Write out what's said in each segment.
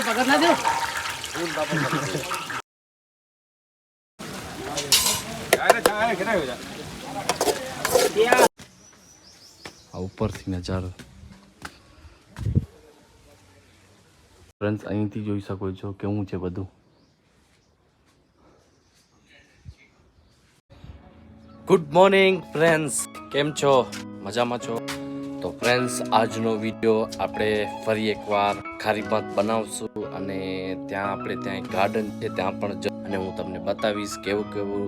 પગાર ના દો આ ઉપરથી નજારો. ફ્રેન્ડ્સ અહીંથી જોઈ શકો છો કેવું છે બધું. ગુડ મોર્નિંગ ફ્રેન્ડ્સ કેમ છો? મજામાં છો? તો ફ્રેન્ડ્સ આજનો વીડિયો આપણે ફરી એકવાર ખારી ભાત બનાવશું અને ત્યાં આપણે ત્યાં એક ગાર્ડન છે, ત્યાં પણ અને હું તમને બતાવીશ કેવું કેવું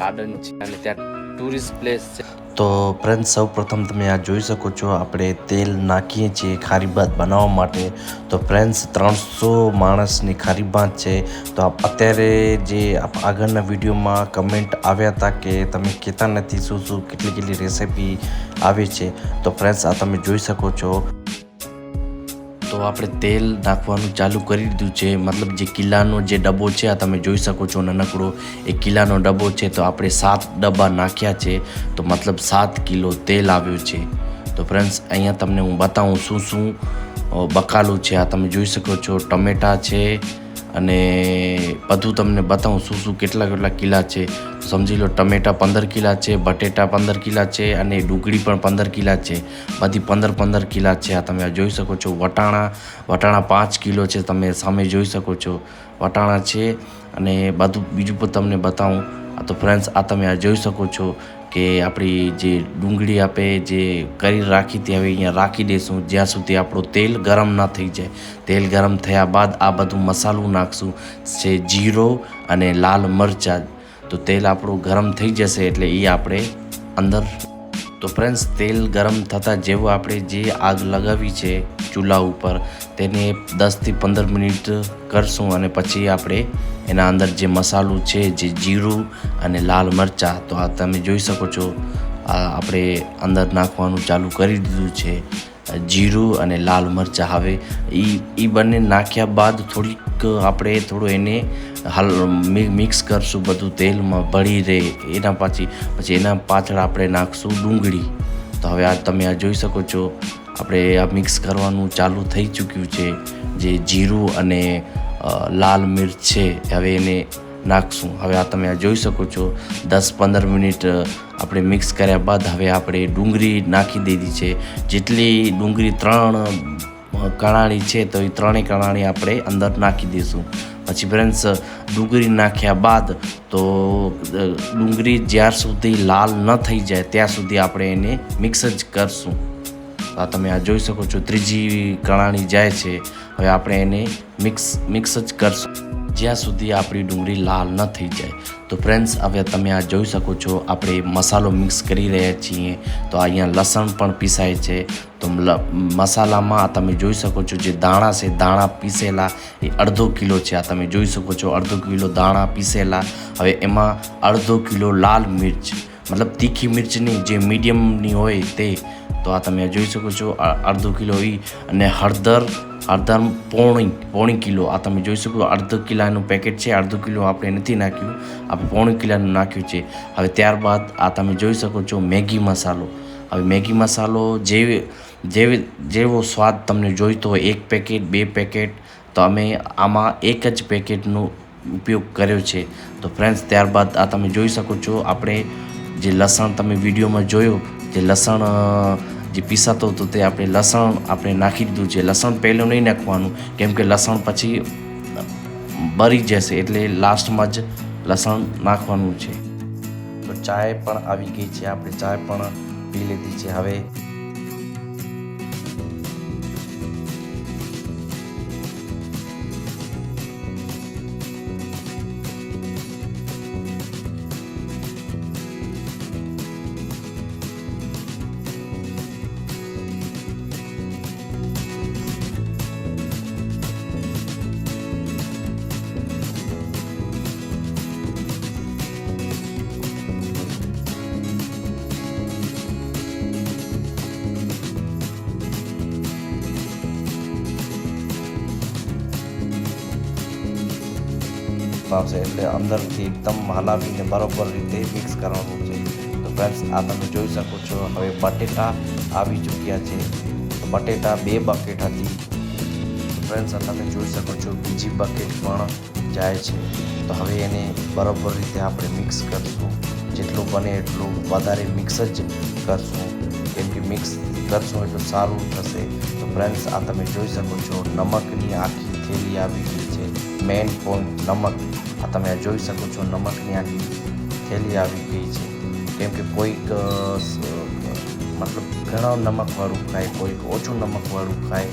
ગાર્ડન છે અને ત્યાં ટુરિસ્ટ પ્લેસ છે. તો ફ્રેન્ડ સૌ પ્રથમ તમે આ જોઈ શકો છો, આપણે તેલ નાખીએ છીએ ખારી ભાત બનાવવા માટે. તો ફ્રેન્ડ્સ ત્રણસો માણસની ખારી ભાત છે. તો અત્યારે જે આગળના વિડીયોમાં કમેન્ટ આવ્યા હતા કે તમે કહેતા નથી શું શું, કેટલી કેટલી રેસિપી આવે છે. તો ફ્રેન્ડ્સ આ તમે જોઈ શકો છો. તો આપણે તેલ નાખવાનું ચાલુ કરી દીધું છે. મતલબ જે કિલ્લાનો જે ડબ્બો છે, આ તમે જોઈ શકો છો નાનકડો. એ કિલ્લાનો ડબ્બો છે, તો આપણે સાત ડબ્બા નાખ્યા છે. તો મતલબ સાત કિલો તેલ આવ્યું છે. તો ફ્રેન્ડ્સ, અહીંયા તમને હું બતાવું શું શું બકાલું છે. આ તમે જોઈ શકો છો. ટમેટા છે અને બધું તમને બતાવું શું શું કેટલા કેટલા કિલ્લા છે. સમજી લો, ટમેટા પંદર કિલા છે, બટેટા પંદર કિલા છે અને ડુંગળી પણ પંદર કિલા છે. બધી પંદર પંદર કિલા છે આ તમે જોઈ શકો છો. વટાણા વટાણા પાંચ કિલો છે તમે સામે જોઈ શકો છો. વટાણા છે અને બધું બીજું પણ તમને બતાવું. આ તો ફ્રેન્ડ્સ આ તમે આ જોઈ શકો છો. કે આપણી જે ડુંગળી આપે, જે કરી રાખી હતી હવે અહીંયા રાખી દઈશું જ્યાં સુધી આપણું તેલ ગરમ ના થઈ જાય. તેલ ગરમ થયા બાદ આ બધું મસાલું નાખશું. છે જીરો અને લાલ મરચાં. તો તેલ આપણું ગરમ થઈ જશે એટલે એ આપણે અંદર તો ફ્રેન્ડ્સ તેલ ગરમ થતાં જેવું આપણે જે આગ લગાવી છે ચૂલા ઉપર, તેને દસથી પંદર મિનિટ કરશું અને પછી આપણે એના અંદર જે મસાલું છે, જે જીરું અને લાલ મરચાં, તો આ તમે જોઈ શકો છો આપણે અંદર નાખવાનું ચાલુ કરી દીધું છે, જીરું અને લાલ મરચાં. હવે એ એ બંને નાખ્યા બાદ થોડીક આપણે થોડું એને હાલ મિક્સ કરશું બધું તેલમાં ભળી રહે, એના પછી પછી એના પાછળ આપણે નાખશું ડુંગળી. તો હવે આ તમે આ જોઈ શકો છો, આપણે આ મિક્સ કરવાનું ચાલુ થઈ ચૂક્યું છે, જે જીરું અને લાલ મિર્ચ છે, હવે એને નાખશું. હવે આ તમે આ જોઈ શકો છો દસ પંદર મિનિટ આપણે મિક્સ કર્યા બાદ હવે આપણે ડુંગળી નાખી દીધી છે. જેટલી ડુંગળી ત્રણ કણાણી છે, તો એ ત્રણેય કણાણી આપણે અંદર નાખી દઈશું. પછી ફ્રેન્ડ્સ ડુંગળી નાખ્યા બાદ તો ડુંગળી જ્યાર સુધી લાલ ન થઈ જાય ત્યાં સુધી આપણે એને મિક્સ જ કરશું આ તમે આ જોઈ શકો છો ત્રીજી કણાણી જાય છે હવે આપણે એને મિક્સ મિક્સ જ કરશું જ્યાં સુધી આપણી ડુંગળી લાલ ન થઈ જાય. તો ફ્રેન્ડ્સ હવે તમે આ જોઈ શકો છો, આપણે મસાલો મિક્સ કરી રહ્યા છીએ. તો અહીંયા લસણ પણ પીસાય છે. તો મસાલામાં તમે જોઈ શકો છો જે દાણા છે, દાણા પીસેલા, એ અડધો કિલો છે. આ તમે જોઈ શકો છો, અડધો કિલો દાણા પીસેલા. હવે એમાં અડધો કિલો લાલ મિર્ચ, મતલબ તીખી મિર્ચની જે મીડિયમની હોય તે. તો આ તમે જોઈ શકો છો અડધો કિલો એ અને હળદર હળદર પોણી પોણી કિલો. આ તમે જોઈ શકો અડધો કિલાનું પેકેટ છે, અડધો કિલો આપણે નથી નાખ્યું. આપણે પોણી કિલાનું નાખ્યું છે. હવે ત્યારબાદ આ તમે જોઈ શકો છો મેગી મસાલો. હવે મેગી મસાલો જેવી જેવી, જેવો સ્વાદ તમને જોઈતો હોય, એક પેકેટ બે પેકેટ તો અમે આમાં એક જ પેકેટનો ઉપયોગ કર્યો છે. તો ફ્રેન્ડ્સ ત્યારબાદ આ તમે જોઈ શકો છો, આપણે જે લસણ તમે વિડીયોમાં જોયો, જે લસણ જે પીસાતો હતો તે આપણે લસણ આપણે નાખી દીધું છે. લસણ પહેલું નહીં નાખવાનું, કેમ કે લસણ પછી બળી જશે એટલે લાસ્ટમાં જ લસણ નાખવાનું છે. તો ચાય પણ આવી ગઈ છે. આપણે ચાય પણ પી લીધી છે. હવે આવશે એટલે અંદરથી એકદમ હલાવીને બરોબર રીતે મિક્સ કરવાનું છે. તો ફ્રેન્ડ્સ આ તમે જોઈ શકો છો. હવે બટેટા આવી ચૂક્યા છે. તો બટેટા બે બકેટ હતી. ફ્રેન્ડ્સ આ તમે જોઈ શકો છો. બીજી બકેટ પણ જાય છે. તો હવે એને બરાબર રીતે આપણે મિક્સ કરીશું. જેટલું બને એટલું વધારે મિક્સ જ કરશું. કેમ કે મિક્સ કરશું એટલું સારું થશે. તો ફ્રેન્ડ્સ આ તમે જોઈ શકો છો. નમકની આખી થેલી આવી ગઈ છે. મેઇન પોઈન્ટ નમક. આ તમે આ જોઈ શકો છો નમકની આખી થેલી આવી ગઈ છે. કેમ કે કોઈક અ, સ- મતલબ ઘણા નમકવાળું ખાય કોઈક ઓછું નમકવાળું ખાય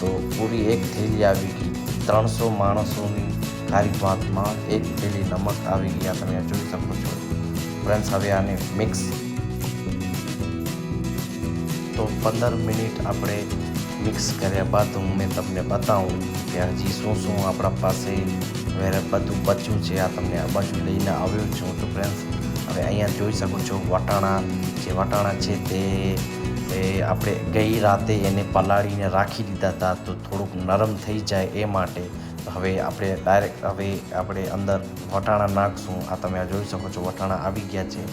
તો પૂરી એક થેલી આવી ગઈ. ત્રણસો માણસોની ખારી ભાતમાં એક થેલી નમક આવી ગયા તમે આ જોઈ શકો છો. ફ્રેન્ડ્સ હવે આને મિક્સ તો પંદર મિનિટ આપણે મિક્સ કર્યા બાદ હું મેં તમને બતાવું કે હજી શું શું આપણા પાસે વેરે બધું બચ્યું છે. આ તમને આ બાજુ લઈને આવ્યો છું તો ફ્રેન્ડ્સ હવે અહીંયા જોઈ શકો છો વટાણા, જે વટાણા છે તે આપણે ગઈ રાતે એને પલાળીને રાખી દીધા હતા તો થોડુંક નરમ થઈ જાય એ માટે. હવે આપણે ડાયરેક્ટ હવે આપણે અંદર વટાણા નાખશું. આ તમે જોઈ શકો છો વટાણા આવી ગયા છે.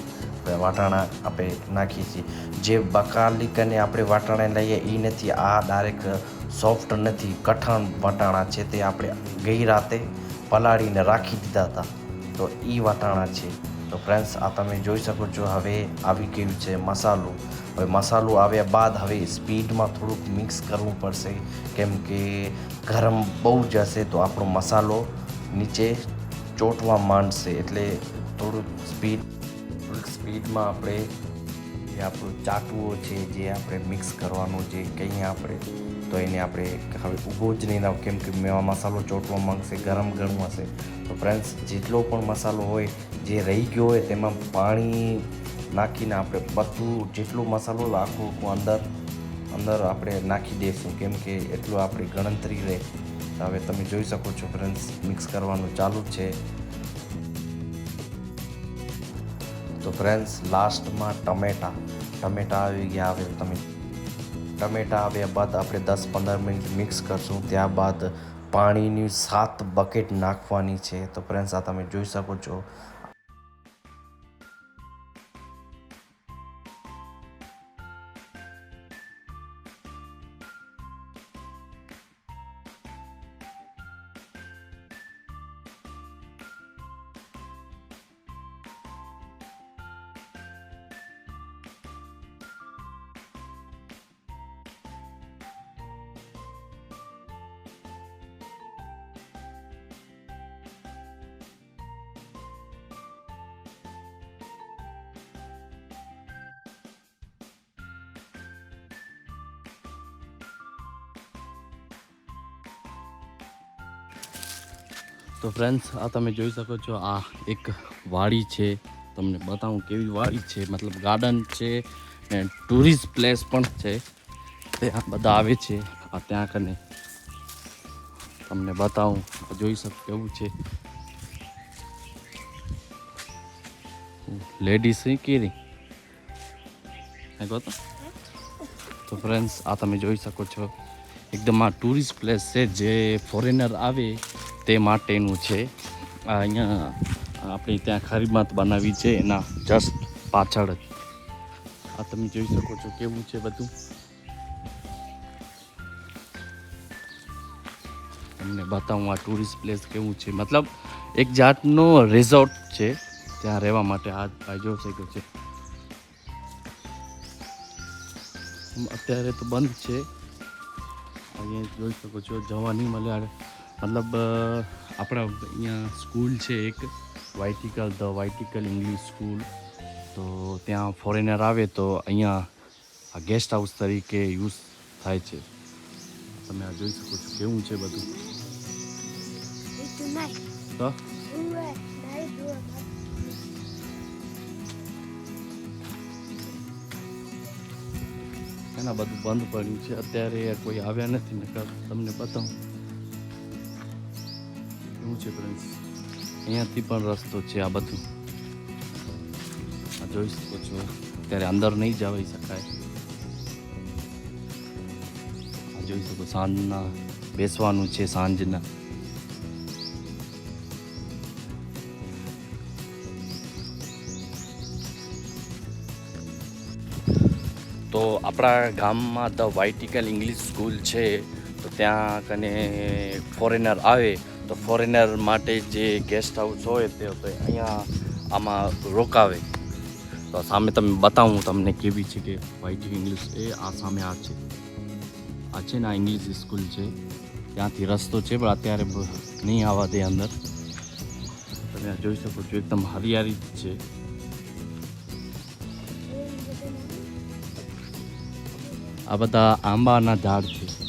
હવે વટાણા આપણે નાખીએ છીએ. જે બકાલિકને આપણે વટાણા લઈએ એ નથી. આ ડાયરેક્ટ સોફ્ટ નથી. કઠણ વટાણા છે તે આપણે ગઈ રાતે પલાળીને રાખી દીધા હતા. તો એ વટાણા છે. તો ફ્રેન્ડ્સ આ તમે જોઈ શકો છો હવે આવી ગયું છે મસાલો. હવે મસાલો આવ્યા બાદ હવે સ્પીડમાં થોડુંક મિક્સ કરવું પડશે. કેમ કે ગરમ બહુ જશે તો આપણો મસાલો નીચે ચોંટવા માંડશે. એટલે થોડુંક સ્પીડ થોડીક સ્પીડમાં આપણે જે આપણું ચાટવો છે, જે આપણે મિક્સ કરવાનું જે કંઈ આપણે તો એને આપણે હવે ઊભો જ નહીં નાવ કેમ કે મેવા મસાલો ચોંટવા માંગશે, ગરમ ગરમ હશે. તો ફ્રેન્ડ્સ જેટલો પણ મસાલો હોય, જે રહી ગયો હોય, તેમાં પાણી નાખીને આપણે બધું, જેટલો મસાલો આખું અંદર અંદર આપણે નાખી દઈશું કેમ કે એટલું આપણી ગણતરી રહે. હવે તમે જોઈ શકો છો ફ્રેન્ડ્સ મિક્સ કરવાનું ચાલુ છે. તો ફ્રેન્ડ્સ લાસ્ટમાં ટમેટા. ટમેટા આવી ગયા. હવે તમે ટમેટા આવ્યા બાદ આપણે દસ પંદર મિનિટ મિક્સ કરશું. ત્યારબાદ પાણીની સાત બકેટ નાખવાની છે. તો ફ્રેન્ડ્સ, આ તમે જોઈ શકો છો. તો ફ્રેન્ડ્સ આ તમે જોઈ શકો છો, આ એક વાડી છે. તમને બતાવું કેવી વાડી છે. મતલબ ગાર્ડન છે ને ટુરિસ્ટ પ્લેસ પણ છે. ત્યાં બધા આવે છે. આ ત્યાં કને તમને બતાવું. જોઈ શકો કેવું છે. લેડીઝ કેરી ગોતો? તો ફ્રેન્ડ્સ આ તમે જોઈ શકો છો. એકદમ આ ટુરિસ્ટ પ્લેસ છે. જે ફોરેનર આવે તે માટેનું છે. અહીંયા આપણે ત્યાં ખરીમાત બનાવી છે. એના જસ્ટ પાછળ જ. આ તમે જોઈ શકો છો કેવું છે બધું. તમને બતાવું આ ટુરિસ્ટ પ્લેસ કેવું છે. મતલબ એક જાતનો રિઝોર્ટ છે. ત્યાં રહેવા માટે આ ભાઈ જોઈ શકો છે. અત્યારે તો બંધ છે. અહીંયા જોઈ શકો છો. જવા નહીં મળે. મતલબ આપણા અહીંયા સ્કૂલ છે એક, વાઇટિકલ, ધ વાઇટિકલ ઇંગ્લિશ સ્કૂલ. તો ત્યાં ફોરેનર આવે તો અહીંયા આ ગેસ્ટ હાઉસ તરીકે યુઝ થાય છે. તમે આ જોઈ શકો છો કેવું છે બધું. તો. એના બધું બંધ પડ્યું છે. અત્યારે કોઈ આવ્યા નથી, નકર તમને બતાવું. એવું છે ફ્રેન્ડ્સ. અહીંયાથી પણ રસ્તો છે આ બધું. આ જોઈ શકો છો. અત્યારે અંદર નહીં જવાઈ શકાય. આ જોઈ શકો સાંજના, બેસવાનું છે સાંજના. તો આપણા ગામમાં ધ વાઇટિકલ ઇંગ્લિશ સ્કૂલ છે. તો ત્યાં કને ફોરેનર આવે તો ફોરેનર માટે જે ગેસ્ટ હાઉસ હોય તે અહીંયા આમાં રોકાવે. તો સામે તમે બતાવું તમને કેવી છે કે વ્હાઇટ ઇંગ્લિશ એ આ સામે આ છે. આ છે ને આ ઇંગ્લિશ સ્કૂલ છે. ત્યાંથી રસ્તો છે, પણ અત્યારે નહીં આવવા દે અંદર. તમે જોઈ શકો છો, એકદમ હરિયાળી છે. આ બધા આંબાના ઝાડ છે.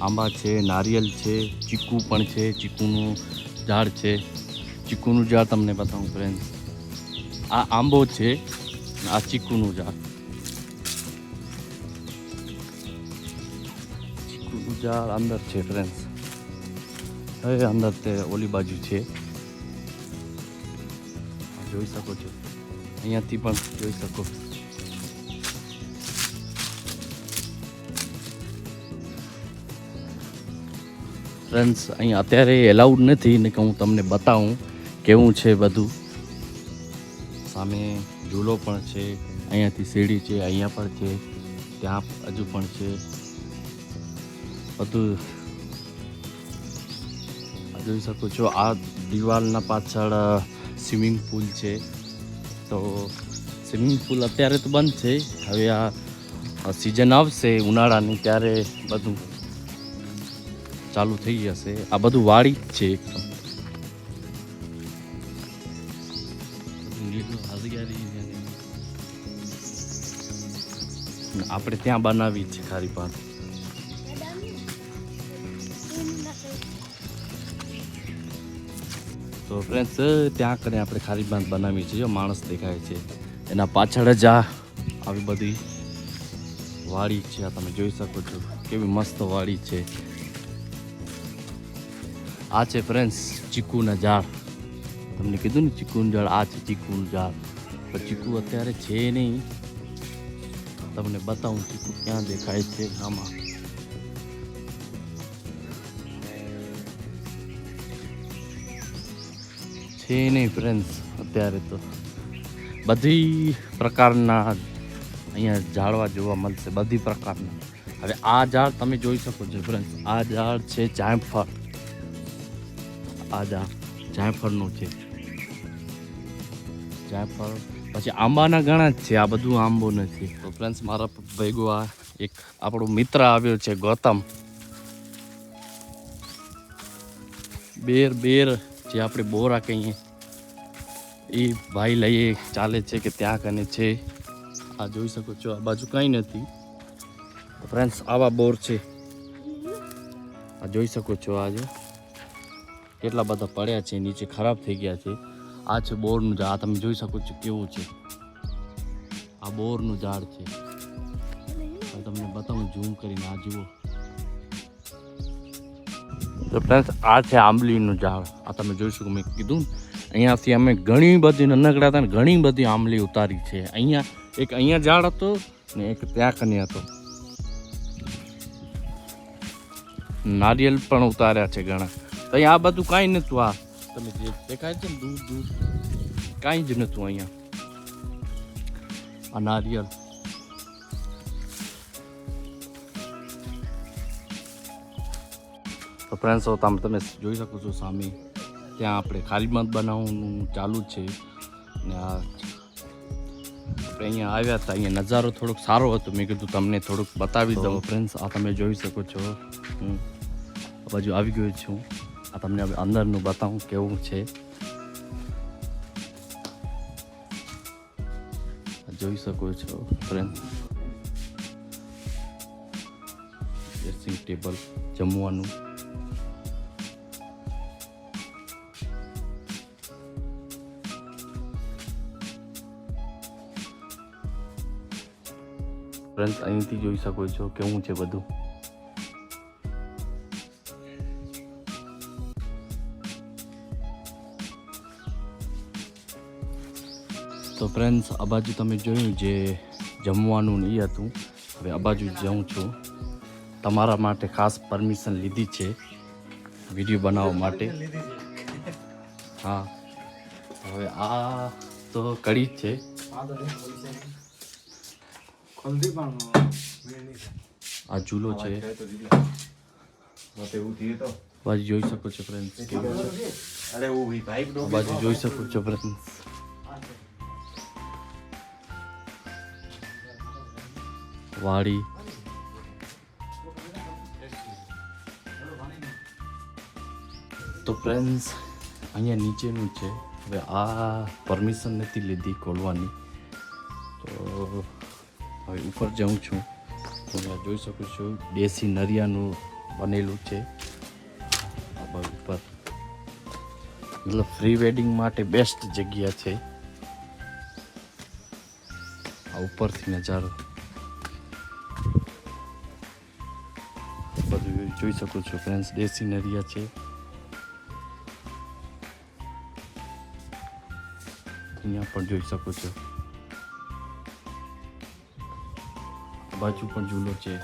આંબા છે, નારિયેલ છે, ચીકુ પણ છે, ચીકુનું ઝાડ છે. ચીકુનું ઝાડ તમને બતાવું ફ્રેન્ડ્સ આ આંબો છે, આ ચીકુનું ઝાડ. ચીકુનું ઝાડ અંદર છે ફ્રેન્ડ્સ હવે અંદર તે ઓલી બાજુ છે. જોઈ શકો છો. અહીંયાથી પણ જોઈ શકો. ફ્રેન્ડ્સ અહીં અત્યારે એલાઉડ નથી ને કે હું તમને બતાવું કેવું છે બધું. સામે ઝૂલો પણ છે, અહીંયાથી સીડી છે, અહીંયા પણ છે, ત્યાં હજુ પણ છે. બધું જોઈ શકો છો, આ દિવાલના પાછળ સ્વિમિંગ પુલ છે. તો સ્વિમિંગ પુલ અત્યારે તો બંધ છે. હવે આ સિઝન આવશે ઉનાળાની ત્યારે બધું ચાલુ થઈ જશે. આ બધું વાડી જ છે એકદમ આપણે ત્યાં બનાવી છે ખારી પાન તો ફ્રેન્ડ્સ ત્યાં કરીને આપણે ખારી પાન બનાવી છે. માણસ દેખાય છે. એના પાછળ જ આ આવી બધી વાડી છે. આ તમે જોઈ શકો છો. કેવી મસ્ત વાડી છે. આ છે ફ્રેન્ડ્સ, ચીકુના ઝાડ. તમને કીધું ને, ચીકુનું ઝાડ, આ છે ચીકુનું ઝાડ. પણ ચીકુ અત્યારે છે નહીં. તમને બતાવું ચીકુ ક્યાં દેખાય છે આમાં. છે નહીં ફ્રેન્ડ્સ, અત્યારે તો. બધી પ્રકારના અહીંયા ઝાડવા જોવા મળશે, બધી પ્રકારના. હવે આ ઝાડ તમે જોઈ શકો છો ફ્રેન્ડ્સ, આ ઝાડ છે જાયફળ આ ઝાડ જાયફળનું છે. જાયફળ, પછી આંબાના ઘણા જ છે, આ બધું આંબો નથી. તો ફ્રેન્ડ્સ મારા ભેગો આ એક આપણો મિત્ર આવ્યો છે, ગૌતમ. બેર બેર જે આપણે બોરા કહીએ, એ ભાઈ લઈએ, ચાલે છે કે ત્યાં કને છે. આ જોઈ શકો છો, આ બાજુ કંઈ નથી. ફ્રેન્ડ્સ આવા બોર છે. આ જોઈ શકો છો આજે. કેટલા બધા પડ્યા છે, નીચે ખરાબ થઈ ગયા છે. આ છે બોરનું ઝાડ. આ તમે જોઈ શકો છો કેવું છે. આ બોરનું ઝાડ છે. તમને બતાવું ઝૂમ કરીને આ જુઓ. તો ફ્રેન્ડ્સ આ છે આંબલીનું ઝાડ. આ તમે જોઈ શકો, મેં કીધું અહીંયાથી અમે ઘણી બધી નનકડા હતા ને ઘણી બધી આંબલી ઉતારી છે. અહીંયા એક અહીંયા ઝાડ હતો ને એક ત્યાં કને હતો. નારિયેલ પણ ઉતાર્યા છે ઘણા. તો અહીંયા આ બધું કાંઈ નહોતું આ. તમે જે દેખાય છે ને દૂર દૂર. કાંઈ જ નહોતું અહીંયા. આ નારિયેલ. તો ફ્રેન્ડ્સ તમે તમે જોઈ શકો છો સામે. ત્યાં આપણે ખારીમત બનાવવાનું ચાલુ છે. ને આ આપણે અહીંયા આવ્યા હતા અહીંયા નજારો થોડોક સારો હતો. મેં કીધું તમને થોડુંક બતાવી દઉં ફ્રેન્ડ્સ આ તમે જોઈ શકો છો. હું બાજુ આવી ગયો છું. આ તમને અંદરનું બતાવું કેવું છે. જોઈ શકો છો ફ્રેન્ડ ડ્રેસિંગ ટેબલ જમવાનું. ફ્રેન્ડ્સ અહીંથી જોઈ શકો છો કેવું છે બધું. ફ્રેન્ડ્સ આ બાજુ તમે જોયું જે જમવાનું નહીં એ હતું. હવે આ બાજુ જાઉં છું. તમારા માટે ખાસ પરમિશન લીધી છે વીડિયો બનાવવા માટે. હા. હવે આ તો કડી જ છે. આ ઝૂલો છે. બાજુ જોઈ શકો છો ફ્રેન્ડ્સ અરે હું ભી બાજુ જોઈ શકો છો ફ્રેન્ડ્સ વાડી તો ફ્રેન્ડ્સ અહીંયા નીચેનું છે. હવે આ પરમિશન નથી લીધી ખોલવાની. તો હવે ઉપર જાઉં છું. તો અહીંયા જોઈ શકું છું, દેશી નરિયાનું બનેલું છે. આ ઉપર. મતલબ પ્રી વેડિંગ માટે બેસ્ટ જગ્યા છે. આ ઉપરથી નજારો. જોઈ શકો છો ફ્રેન્ડ્સ દેશી નરિયા છે. અહીંયા પણ જોઈ શકો છો. બાજુ પણ ઝૂલો છે.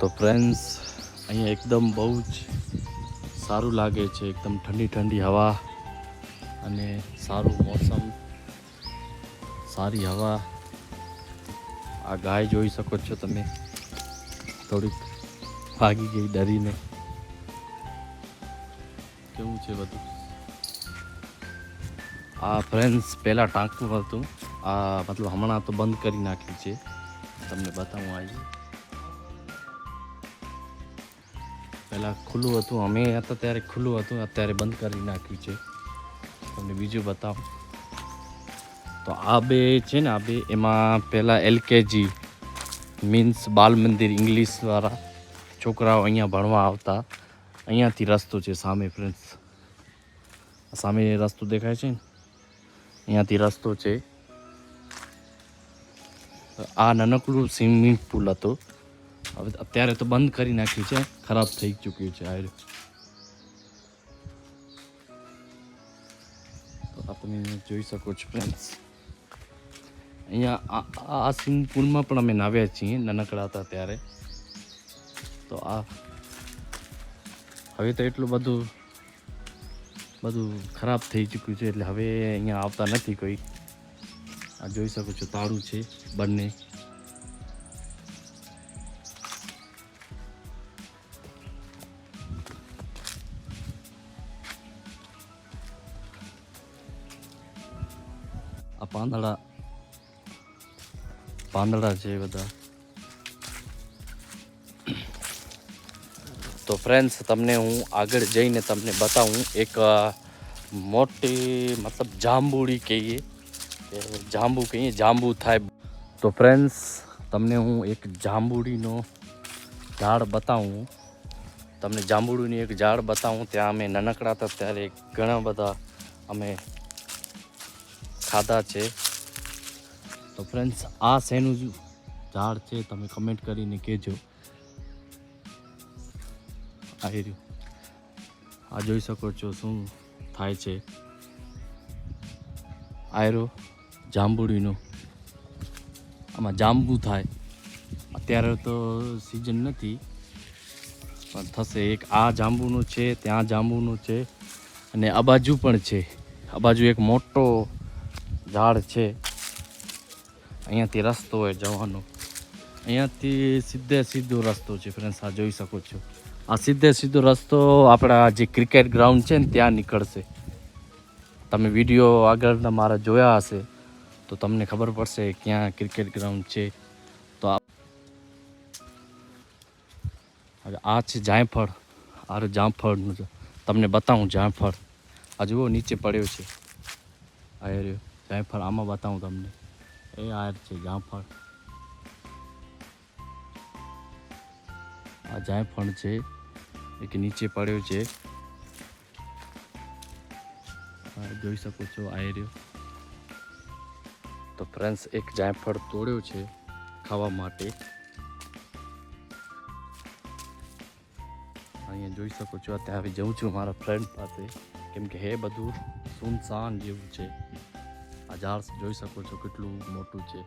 તો ફ્રેન્ડ્સ અહીંયા એકદમ બહુ જ સારું લાગે છે. એકદમ ઠંડી ઠંડી હવા અને સારું મોસમ. સારી હવા આ ગાય જોઈ શકો છો તમે. થોડીક ભાગી ગઈ ડરીને. કેવું છે બધું? આ ફ્રેન્ડ્સ પહેલાં ટાંકતું હતું. આ મતલબ હમણાં તો બંધ કરી નાખ્યું છે. તમને બતાવું આવી પહેલાં ખુલ્લું હતું. અમે હતા ત્યારે ખુલ્લું હતું. અત્યારે બંધ કરી નાખ્યું છે. તમને બીજું બતાવું. તો આ બે છે ને, આ બે એમાં પહેલાં એલકેજી મીન્સ બાલ મંદિર ઇંગ્લિશવાળા છોકરાઓ અહીંયા ભણવા આવતા. અહીંયાથી રસ્તો છે સામે ફ્રેન્ડ્સ સામે રસ્તો દેખાય છે ને? અહીંયાથી રસ્તો છે. આ નાનકડું સ્વિમિંગ પુલ હતો. હવે અત્યારે તો બંધ કરી નાખ્યું છે, ખરાબ થઈ ચૂક્યું છે આ તો તમે જોઈ શકો છો ફ્રેન્ડ્સ અહીંયા આ- આ સ્વિમિંગ પુલમાં પણ અમે નાવ્યા છીએ નાનકડા હતા ત્યારે. તો આ હવે તો એટલું બધું બધું ખરાબ થઈ ચૂક્યું છે, એટલે હવે અહીંયા આવતા નથી કોઈ. આ જોઈ શકો છો તાળું છે બંને. આ પાંદડા પાંદડા છે બધા તો ફ્રેન્ડ્સ તમને હું આગળ જઈને તમને બતાવું એક મોટી મતલબ જાંબુડી કહીએ જાંબુ કહીએ જાંબુ થાય તો ફ્રેન્ડ્સ તમને હું એક જાંબુડીનો ઝાડ બતાવું. તમને જાંબુડીની એક ઝાડ બતાવું, ત્યાં અમે નાનકડા હતા, ત્યારે ઘણા બધા અમે ખાધા છે. તો ફ્રેન્ડ્સ આ શેનું જ ઝાડ છે, તમે કમેન્ટ કરીને કહેજો. આ રહ્યું. આ જોઈ શકો છો શું થાય છે. આયરો જાંબુડીનો. આમાં જાંબુ થાય. અત્યારે તો સિઝન નથી, પણ થશે એક. આ જાંબુનું છે, ત્યાં જાંબુનું છે, અને આ બાજુ પણ છે. આ બાજુ એક મોટો ઝાડ છે. અહીંયાથી રસ્તો હોય જવાનો. અહીંયાથી સીધે સીધો રસ્તો છે ફ્રેન્ડ્સ આ જોઈ શકો છો. આ સીધે સીધો રસ્તો આપણા જે ક્રિકેટ ગ્રાઉન્ડ છે ને ત્યાં નીકળશે. તમે વીડિયો આગળના મારા જોયા હશે, તો તમને ખબર પડશે ક્યાં ક્રિકેટ ગ્રાઉન્ડ છે. તો આ છે જાયફળ આ રહ્યું જામફળનું તમને બતાવું જામફળ. આ જુઓ, નીચે પડ્યો છે. આ રહ્યો જાયફળ આમાં બતાવું તમને. એ આ છે જામફળ આ જાયફળ છે, એક નીચે પડ્યો છે. જોઈ શકો છો આ તો ફ્રેન્ડ્સ, એક જાયફળ તોડ્યો છે, ખાવા માટે. અહીંયા જોઈ શકો છો, અત્યારે જઉં છું મારા ફ્રેન્ડ પાસે. કેમ કે હે બધું સુનસાન જેવું છે. ઝાડ જોઈ શકો છો કેટલું મોટું છે.